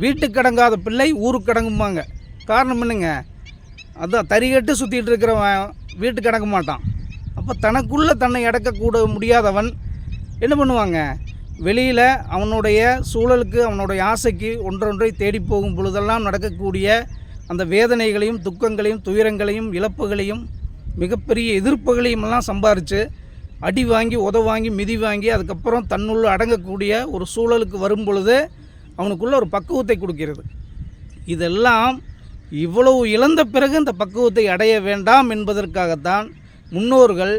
வீட்டுக்கு கடங்காத பிள்ளை ஊருக்கு கடங்கும்பாங்க. காரணம் என்னங்க? அதான் தறிகட்டு சுற்றிட்டு இருக்கிறவன் வீட்டுக்கு கடங்க மாட்டான். அப்போ தனக்குள்ளே தன்னை அடக்கக்கூட முடியாதவன் என்ன பண்ணுவாங்க? வெளியில் அவனுடைய சூழலுக்கு அவனுடைய ஆசைக்கு ஒன்றொன்றை தேடி போகும் பொழுதெல்லாம் நடக்கக்கூடிய அந்த வேதனைகளையும் துக்கங்களையும் துயரங்களையும் இழப்புகளையும் மிகப்பெரிய எதிர்ப்புகளையும் எல்லாம் சம்பாரித்து அடி வாங்கி உத வாங்கி மிதி வாங்கி அதுக்கப்புறம் தன்னுள்ள அடங்கக்கூடிய ஒரு சூழலுக்கு வரும் பொழுது அவனுக்குள்ள ஒரு பக்குவத்தை கொடுக்கிறது. இதெல்லாம் இவ்வளவு இழந்த பிறகு இந்த பக்குவத்தை அடைய வேண்டாம் என்பதற்காகத்தான் முன்னோர்கள்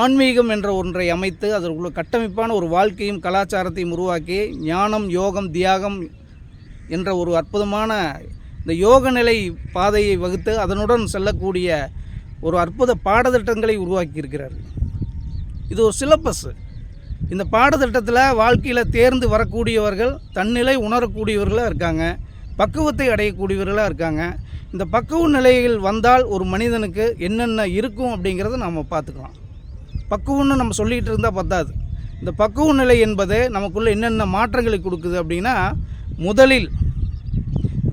ஆன்மீகம் என்ற ஒன்றை அமைத்து அதற்குள்ள கட்டமைப்பான ஒரு வாழ்க்கையும் கலாச்சாரத்தையும் உருவாக்கி ஞானம் யோகம் தியாகம் என்ற ஒரு அற்புதமான இந்த யோக நிலை பாதையை வகுத்து அதனுடன் செல்லக்கூடிய ஒரு அற்புத பாடத்திட்டங்களை உருவாக்கியிருக்கிறார் இது ஒரு சிலபஸ் இந்த பாடத்திட்டத்தில் வாழ்க்கையில் தேர்ந்து வரக்கூடியவர்கள் தன்னிலை உணரக்கூடியவர்களாக இருக்காங்க. பக்குவத்தை அடையக்கூடியவர்களாக இருக்காங்க. இந்த பக்குவ நிலையில் வந்தால் ஒரு மனிதனுக்கு என்னென்ன இருக்கும் அப்படிங்கிறத நாம் பார்த்துக்கலாம். பக்குவம்னு நம்ம சொல்லிகிட்டு இருந்தால் பத்தாது. இந்த பக்குவ நிலை என்பது நமக்குள்ளே என்னென்ன மாற்றங்களை கொடுக்குது அப்படின்னா முதலில்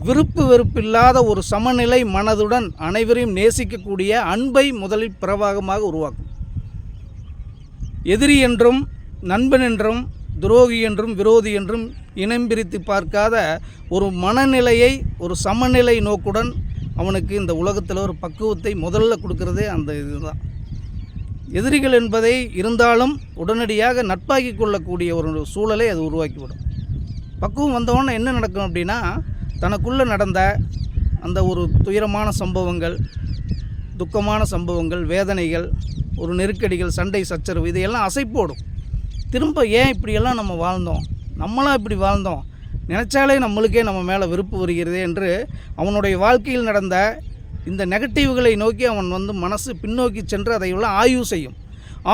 விருப்பு வெறுப்பில்லாத ஒரு சமநிலை மனதுடன் அனைவரையும் நேசிக்கக்கூடிய அன்பை முதலில் பிரவாகமாக உருவாக்கும். எதிரி என்றும் நண்பன் என்றும் துரோகி என்றும் விரோதி என்றும் இனம் பிரித்து பார்க்காத ஒரு மனநிலையை ஒரு சமநிலை நோக்குடன் அவனுக்கு இந்த உலகத்தில் ஒரு பக்குவத்தை முதல்ல கொடுக்கறதே அந்த இதுதான். எதிரிகள் என்பதை இருந்தாலும் உடனடியாக நட்பாக்கி கொள்ளக்கூடிய ஒரு சூழலை அது உருவாக்கிவிடும். பக்குவம் வந்தவொன்னே என்ன நடக்கும் அப்படின்னா தனக்குள்ளே நடந்த அந்த ஒரு துயரமான சம்பவங்கள் துக்கமான சம்பவங்கள் வேதனைகள் ஒரு நெருக்கடிகள் சண்டை சச்சரவு இதையெல்லாம் அசைப்போடும். திரும்ப ஏன் இப்படியெல்லாம் நம்ம வாழ்ந்தோம்? நம்மளாம் இப்படி வாழ்ந்தோம்? நினச்சாலே நம்மளுக்கே நம்ம மேலே விருப்பு வருகிறது என்று அவனுடைய வாழ்க்கையில் நடந்த இந்த நெகட்டிவ்களை நோக்கி அவன் வந்து மனசு பின்னோக்கி சென்று அதை உள்ள ஆய்வு செய்யும்.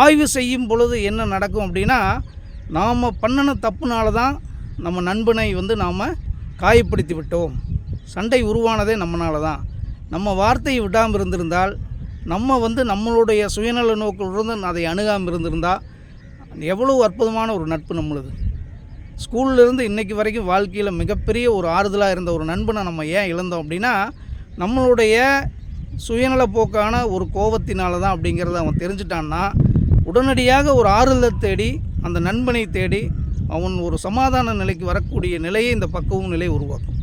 ஆய்வு செய்யும் பொழுது என்ன நடக்கும் அப்படின்னா நாம் பண்ணின தப்புனால தான் நம்ம நண்பனை வந்து நாம் காயப்படுத்தி விட்டோம். சண்டை உருவானதே நம்மளால தான். நம்ம வார்த்தையை விடாமல் இருந்திருந்தால் நம்ம வந்து நம்மளுடைய சுயநல நோக்கிலிருந்து அதை அணுகாமல் இருந்திருந்தால் எவ்வளோ அற்புதமான ஒரு நட்பு நம்மளுது. ஸ்கூல்லேருந்து இன்றைக்கி வரைக்கும் வாழ்க்கையில் மிகப்பெரிய ஒரு ஆறுதலாக இருந்த ஒரு நண்பனை நம்ம ஏன் இழந்தோம் அப்படின்னா நம்மளுடைய சுயநலப்போக்கான ஒரு கோபத்தினால தான் அப்படிங்கிறத அவன் தெரிஞ்சிட்டான்னா உடனடியாக ஒரு ஆறுதலை தேடி அந்த நண்பனை தேடி அவன் ஒரு சமாதான நிலைக்கு வரக்கூடிய நிலையை இந்த பக்குவம் நிலை உருவாக்கும்.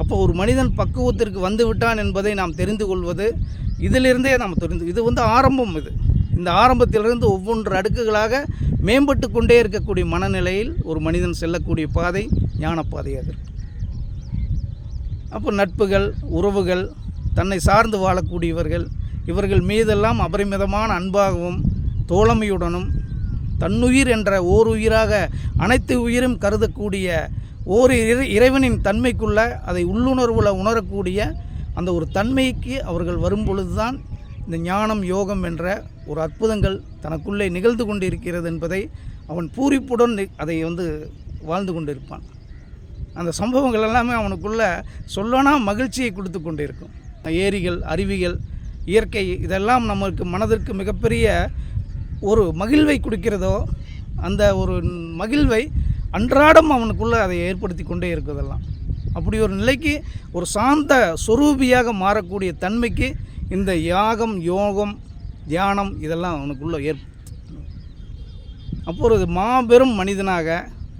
அப்போ ஒரு மனிதன் பக்குவத்திற்கு வந்துவிட்டான் என்பதை நாம் தெரிந்து கொள்வது இதிலிருந்தே நாம் தெரிந்து இது வந்து ஆரம்பம் இது. இந்த ஆரம்பத்திலிருந்து ஒவ்வொன்று அடுக்குகளாக மேம்பட்டு கொண்டே இருக்கக்கூடிய மனநிலையில் ஒரு மனிதன் செல்லக்கூடிய பாதை ஞான பாதையாக இருக்கு அப்போ நட்புகள் உறவுகள் தன்னை சார்ந்து வாழக்கூடியவர்கள் இவர்கள் மீதெல்லாம் அபரிமிதமான அன்பாகவும் தோழமையுடனும் தன்னுயிர் என்ற ஓர் உயிராக அனைத்து உயிரும் கருதக்கூடிய ஓர் இறை இறைவனின் தன்மைக்குள்ள அதை உள்ளுணர்வுல உணரக்கூடிய அந்த ஒரு தன்மைக்கு அவர்கள் வரும்பொழுது தான் இந்த ஞானம் யோகம் என்ற ஒரு அற்புதங்கள் தனக்குள்ளே நிகழ்ந்து கொண்டிருக்கிறது என்பதை அவன் பூரிப்புடன் அதை வந்து வாழ்ந்து கொண்டிருப்பான். அந்த சம்பவங்கள் எல்லாமே அவனுக்குள்ள சொல்லனா மகிழ்ச்சியை கொடுத்து கொண்டிருக்கும். ஏரிகள் அருவிகள் இயற்கை இதெல்லாம் நமக்கு மனதிற்கு மிகப்பெரிய ஒரு மகிழ்வை கொடுக்கிறதோ அந்த ஒரு மகிழ்வை அன்றாடம் அவனுக்குள்ளே அதை ஏற்படுத்தி கொண்டே இருக்குதெல்லாம் அப்படி ஒரு நிலைக்கு ஒரு சாந்த சொரூபியாக மாறக்கூடிய தன்மைக்கு இந்த யாகம் யோகம் தியானம் இதெல்லாம் அவனுக்குள்ளே ஏற்ப அப்போ ஒரு மாபெரும் மனிதனாக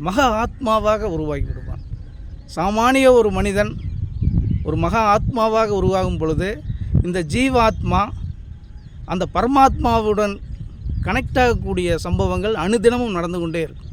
மகா ஆத்மாவாக உருவாகி விடுவான். சாமானிய ஒரு மனிதன் ஒரு மகா ஆத்மாவாக உருவாகும் பொழுது இந்த ஜீவாத்மா அந்த பரமாத்மாவுடன் கனெக்ட் ஆகக்கூடிய சம்பவங்கள் அனுதினமும் நடந்து கொண்டே இருக்கும்.